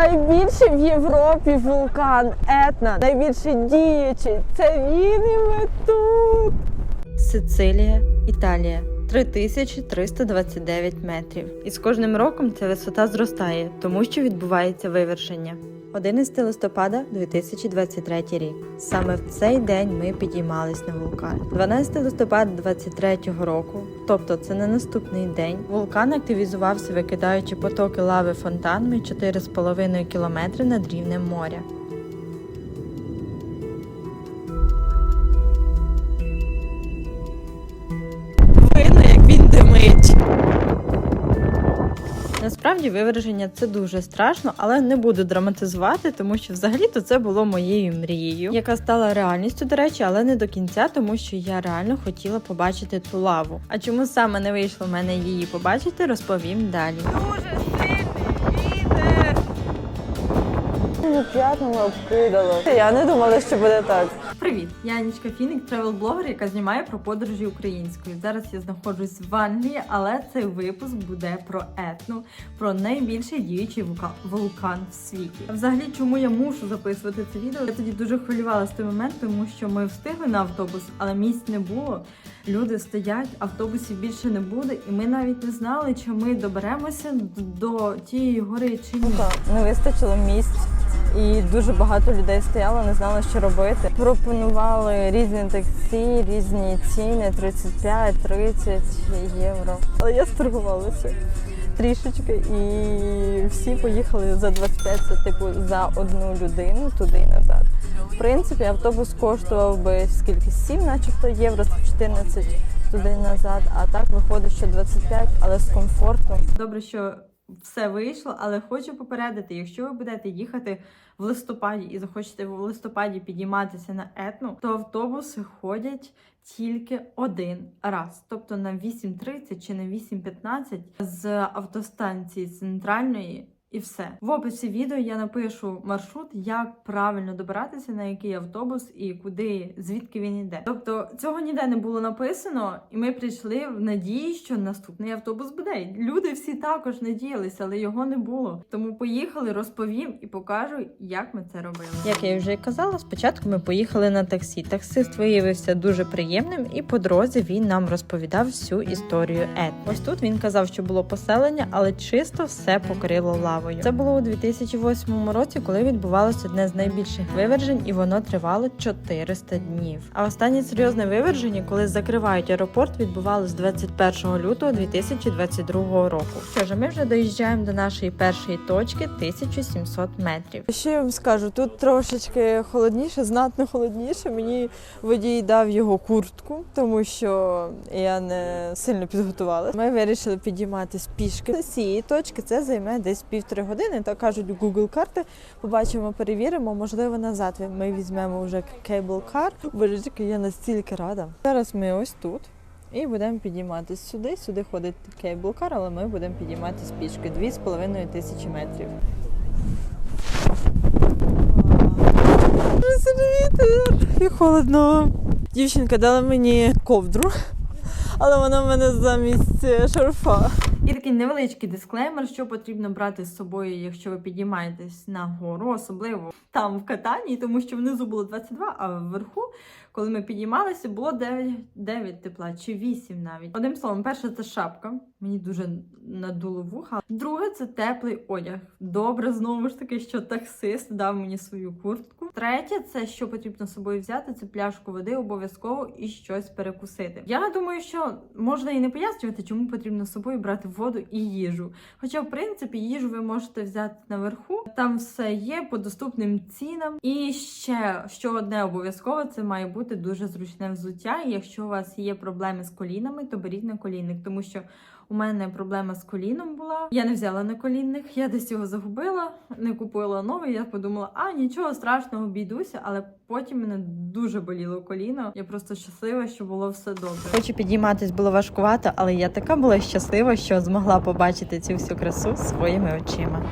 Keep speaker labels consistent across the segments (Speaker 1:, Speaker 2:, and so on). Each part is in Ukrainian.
Speaker 1: Найбільший в Європі вулкан Етна, найбільший діючий. Це він і ми тут.
Speaker 2: Сицилія, Італія 3329 метрів. І з кожним роком ця висота зростає, тому що відбувається вивершення. 11 листопада 2023 рік. Саме в цей день ми підіймались на вулкан. 12 листопада 2023 року, тобто це не наступний день, вулкан активізувався, викидаючи потоки лави фонтанами 4,5 км над рівнем моря. Насправді виверження це дуже страшно, але не буду драматизувати, тому що взагалі-то це було моєю мрією, яка стала реальністю, до речі, але не до кінця, тому що я реально хотіла побачити ту лаву. А чому саме не вийшло в мене її побачити, розповім далі.
Speaker 1: Дуже сильний вітер. П'ятнами обкидало. Я не думала, що буде так.
Speaker 2: Привіт, я Анічка Фінік, тревел-блогер, яка знімає про подорожі українською. Зараз я знаходжусь в Англії, але цей випуск буде про етну, про найбільший діючий вулка- вулкан в світі. Взагалі, чому я мушу записувати це відео? Я тоді дуже хвилювалася той момент, тому що ми встигли на автобус, але місць не було. Люди стоять, автобусів більше не буде, і ми навіть не знали, чи ми доберемося до тієї гори чи ні.
Speaker 1: Не вистачило місць. І дуже багато людей стояло, не знали, що робити. Пропонували різні таксі, різні ціни 35-30 євро. Але я сторгувалася трішечки, і всі поїхали за 25, це типу за одну людину туди і назад. В принципі, автобус коштував би скільки 7, начебто євро, це 14 туди і назад. А так виходить, що 25, але з комфортом.
Speaker 2: Добре, що все вийшло, але хочу попередити, якщо ви будете їхати в листопаді і захочете в листопаді підійматися на етну, то автобуси ходять тільки один раз, тобто на 8.30 чи на 8.15 з автостанції центральної. І все в описі відео я напишу маршрут, як правильно добиратися на який автобус і куди, звідки він йде. Тобто цього ніде не було написано, і ми прийшли в надії, що наступний автобус буде. Люди всі також надіялися, але його не було. Тому поїхали, розповім і покажу, як ми це робили. Як я вже казала, спочатку ми поїхали на таксі. Таксист виявився дуже приємним, і по дорозі він нам розповідав всю історію Ет. Ось тут він казав, що було поселення, але чисто все покрило лавою. Це було у 2008 році, коли відбувалося одне з найбільших вивержень, і воно тривало 400 днів. А останнє серйозне виверження, коли закривають аеропорт, відбувалось 21 лютого 2022 року. Що ж, ми вже доїжджаємо до нашої першої точки 1700 метрів.
Speaker 1: Що я вам скажу, тут трошечки холодніше, знатно холодніше. Мені водій дав його куртку, тому що я не сильно підготувалася. Ми вирішили підійматись пішки. З цієї точки це займе десь півтори години. Так кажуть Google карти. Побачимо, перевіримо. Можливо, назад ми візьмемо вже кейбл-кар. Божечки, я настільки рада. Зараз ми ось тут. І будемо підійматись сюди. Сюди ходить кейбл-кар, але ми будемо підійматись пішки 2,5 тисячі метрів. Вітер і холодно. Дівчинка дала мені ковдру, але вона в мене замість е, шарфа.
Speaker 2: І такий невеличкий дисклеймер, що потрібно брати з собою, якщо ви підіймаєтесь на гору, особливо там в катанні, тому що внизу було 22, а вверху, коли ми підіймалися, було 9, 9 тепла чи 8 навіть. Одним словом, перше це шапка. Мені дуже надуло вуха. Друге це теплий одяг. Добре, знову ж таки, що таксист дав мені свою куртку. Третє, це що потрібно з собою взяти, це пляшку води обов'язково і щось перекусити. Я думаю, що можна і не пояснювати, чому потрібно з собою брати воду і їжу. Хоча, в принципі, їжу ви можете взяти наверху, там все є по доступним цінам. І ще що одне обов'язково, це має бути дуже зручне взуття. І якщо у вас є проблеми з колінами, то беріть на колінник, тому що. У мене проблема з коліном була. Я не взяла на колінник, я десь його загубила, не купила новий. Я подумала, а нічого страшного, обійдуся, але потім мене дуже боліло коліно. Я просто щаслива, що було все добре. Хочу підійматись було важкувато, але я така була щаслива, що змогла побачити цю всю красу своїми очима.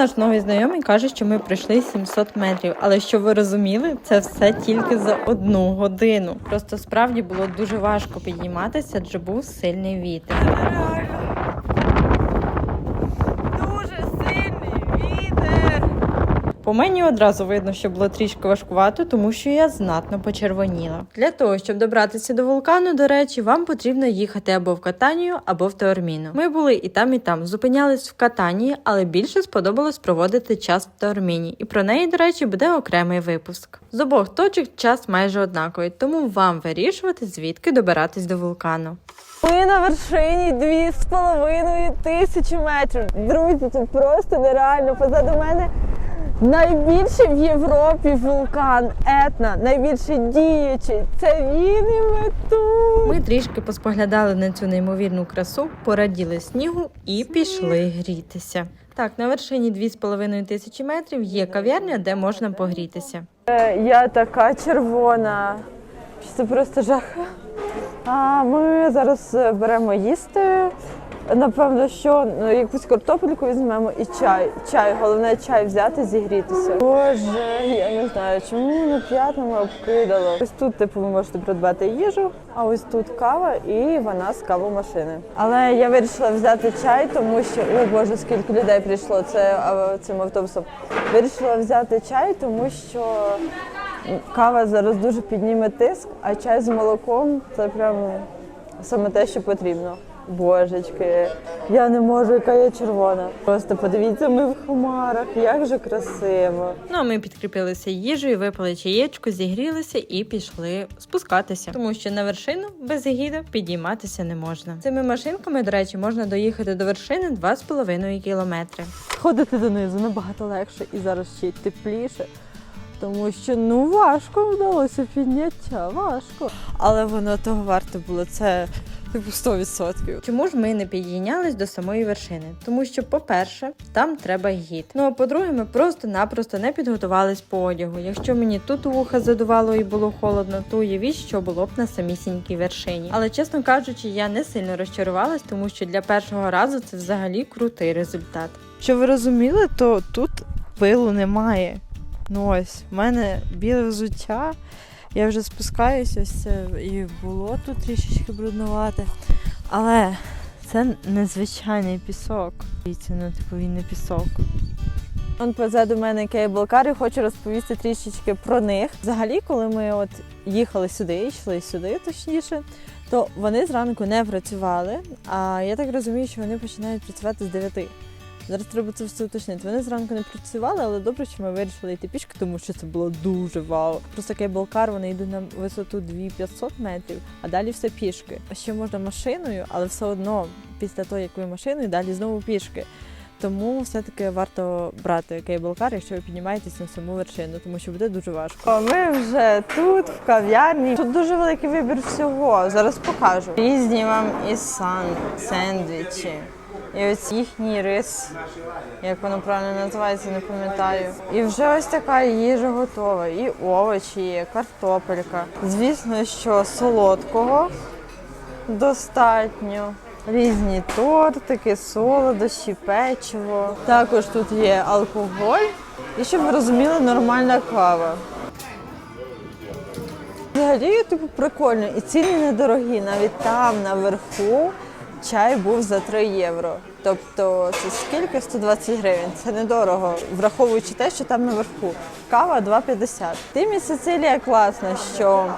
Speaker 2: Наш новий знайомий каже, що ми пройшли 700 метрів. Але що ви розуміли, це все тільки за одну годину. Просто справді було дуже важко підійматися, адже був сильний вітер.
Speaker 1: Дуже сильний вітер.
Speaker 2: По мені одразу видно, що було трішки важкувато, тому що я знатно почервоніла. Для того, щоб добратися до вулкану, до речі, вам потрібно їхати або в Катанію, або в Теорміну. Ми були і там, і там. Зупинялись в Катанії, але більше сподобалось проводити час в Теорміні. І про неї, до речі, буде окремий випуск. З обох точок час майже однаковий, тому вам вирішувати, звідки добиратись до вулкану.
Speaker 1: Ми на вершині дві з половиною тисячі метрів. Друзі, це просто нереально. Позаду мене найбільший в Європі вулкан Етна, найбільший діючий. Це він і ми тут.
Speaker 2: Ми трішки поспоглядали на цю неймовірну красу, пораділи снігу і пішли грітися. Так, на вершині 2,5 тисячі метрів є кав'ярня, де можна погрітися.
Speaker 1: Е, Я така червона. Це просто жах. А ми зараз е, беремо їсти. Напевно, що ну, якусь картопельку візьмемо і чай. Чай, головне чай взяти, зігрітися. Боже, я не знаю, чому на п'ятому обкидало. Ось тут, типу, ви можете придбати їжу, а ось тут кава і вона з кавомашини. Але я вирішила взяти чай, тому що о боже, скільки людей прийшло це цим автобусом. Вирішила взяти чай, тому що кава зараз дуже підніме тиск, а чай з молоком це прям саме те, що потрібно. Божечки, я не можу, яка я червона. Просто подивіться, ми в хмарах, як же красиво.
Speaker 2: Ну а ми підкріпилися їжею, випили чаєчку, зігрілися і пішли спускатися, тому що на вершину без гіда підійматися не можна. Цими машинками, до речі, можна доїхати до вершини 2,5 кілометри.
Speaker 1: Ходити донизу набагато легше і зараз ще й тепліше. Тому що ну важко вдалося підняття, важко. Але воно того варте було. Це типу 100%.
Speaker 2: Чому ж ми не підійнялись до самої вершини? Тому що, по-перше, там треба гід. Ну а по-друге, ми просто-напросто не підготувались по одягу. Якщо мені тут вуха задувало і було холодно, то уявіть, що було б на самісінькій вершині. Але чесно кажучи, я не сильно розчарувалась, тому що для першого разу це взагалі крутий результат.
Speaker 1: Щоб ви розуміли, то тут пилу немає. Ну ось, в мене біле взуття. Я вже спускаюся, ось це і було тут трішечки бруднувате. Але це незвичайний пісок. Дивіться, ну типу він не пісок. Он позаду мене кейблкар і хочу розповісти трішечки про них. Взагалі, коли ми от їхали сюди, йшли сюди, точніше, то вони зранку не працювали. А я так розумію, що вони починають працювати з 9. Зараз треба це все уточнити. Вони зранку не працювали, але добре, що ми вирішили йти пішки, тому що це було дуже вау. Просто кейблкар, вони йдуть на висоту 2500 метрів, а далі все пішки. Ще можна машиною, але все одно після того, як ви машиною, далі знову пішки. Тому все-таки варто брати кейблкар, якщо ви піднімаєтесь на саму вершину, тому що буде дуже важко. Ми вже тут, в кав'ярні. Тут дуже великий вибір всього. Зараз покажу. Різні вам і сан, сендвічі. І ось їхній рис, як воно правильно називається, не пам'ятаю. І вже ось така їжа готова. І овочі є, картопелька. Звісно, що солодкого достатньо. Різні тортики, солодощі, печиво. Також тут є алкоголь. І щоб ви розуміли, нормальна кава. Взагалі, типу, прикольно. І ціни недорогі. Навіть там наверху чай був за 3 євро. Тобто це скільки? 120 гривень. Це недорого, враховуючи те, що там наверху. Кава 2,50. Тим і Сицилія класна, що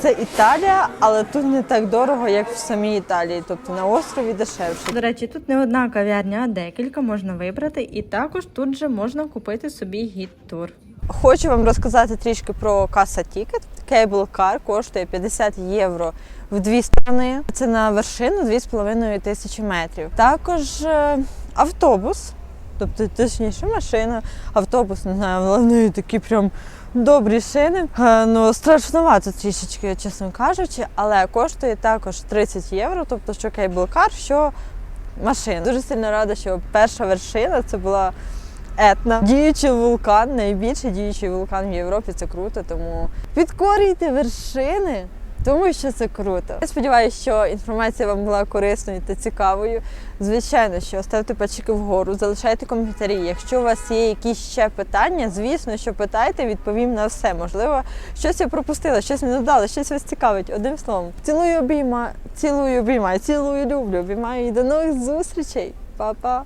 Speaker 1: це Італія, але тут не так дорого, як в самій Італії. Тобто на острові дешевше.
Speaker 2: До речі, тут не одна кав'ярня, а декілька можна вибрати, і також тут же можна купити собі гід-тур.
Speaker 1: Хочу вам розказати трішки про каса Тікет. Car коштує 50 євро в дві сторони. Це на вершину 2,5 тисячі метрів. Також е, автобус, тобто точніше машина, автобус, не знаю, але такі прям добрі шини. Е, Ну, страшнувато трішечки, чесно кажучи, але коштує також 30 євро, тобто що Car, що машина. Дуже сильно рада, що перша вершина це була Етна. Діючий вулкан, найбільший діючий вулкан в Європі. Це круто, тому підкорюйте вершини тому що це круто. Я сподіваюся, що інформація вам була корисною та цікавою. Звичайно, що ставте пальчики вгору, залишайте коментарі. Якщо у вас є якісь ще питання, звісно, що питайте, відповім на все. Можливо, щось я пропустила, щось не додала, щось вас цікавить. Одним словом, цілую обійма, цілую обіймаю, цілую люблю, обіймаю і до нових зустрічей. Па-па!